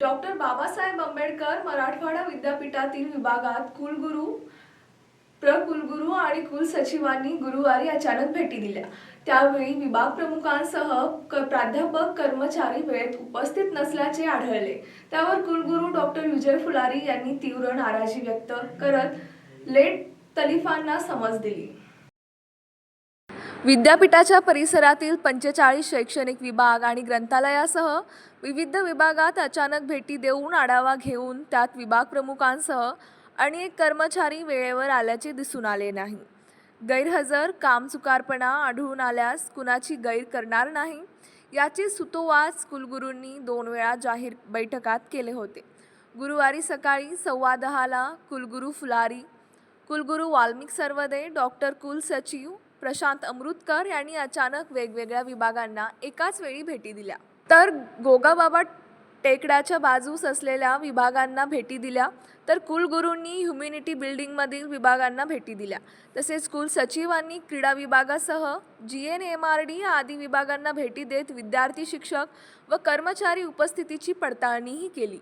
Doctor Babasaheb Ambedkar Marathwada विद्यापीठातील विभागात कुलगुरू प्रकुलगुरू आणि कुलसचिवांनी गुरुवारी अचानक भेटी दिल्या. त्यावेळी विभाग प्रमुखांसह प्राध्यापक कर्मचारी वेळेत उपस्थित नसल्याचे आढळले. त्यावर कुलगुरू डॉक्टर विजय फुलारी यांनी तीव्र नाराजी व्यक्त करत लेट तलिफांना समज दिली. विद्यापीठाच्या परिसरातील पंचेचाळीस शैक्षणिक विभाग आणि ग्रंथालयासह विविध विभागात अचानक भेटी देऊन आढावा घेऊन त्यात विभाग प्रमुखांसह अनेक कर्मचारी वेळेवर आल्याचे दिसून आले नाही. गैरहजर कामचुकारपणा आढळून आल्यास कुणाची गैर करणार नाही याचे सुतोवाच कुलगुरूंनी दोन वेळा जाहीर बैठकात केले होते. गुरुवारी सकाळी सव्वा दहाला कुलगुरू फुलारी कुलगुरू वाल्मिक सर्वदे डॉक्टर कुलसचिव प्रशांत अमृतकर यांनी अचानक वेगवेगळ्या विभागांना एकाच वेळी भेटी दिल्या. तर गोगाबाबा टेकड्याच्या बाजूस असलेल्या विभागांना भेटी दिल्या तर कुलगुरूंनी ह्युम्युनिटी बिल्डिंगमधील विभागांना भेटी दिल्या. तसेच कुलसचिवांनी क्रीडा विभागासह G N M R D आदी विभागांना भेटी देत विद्यार्थी शिक्षक व कर्मचारी उपस्थितीची पडताळणीही केली.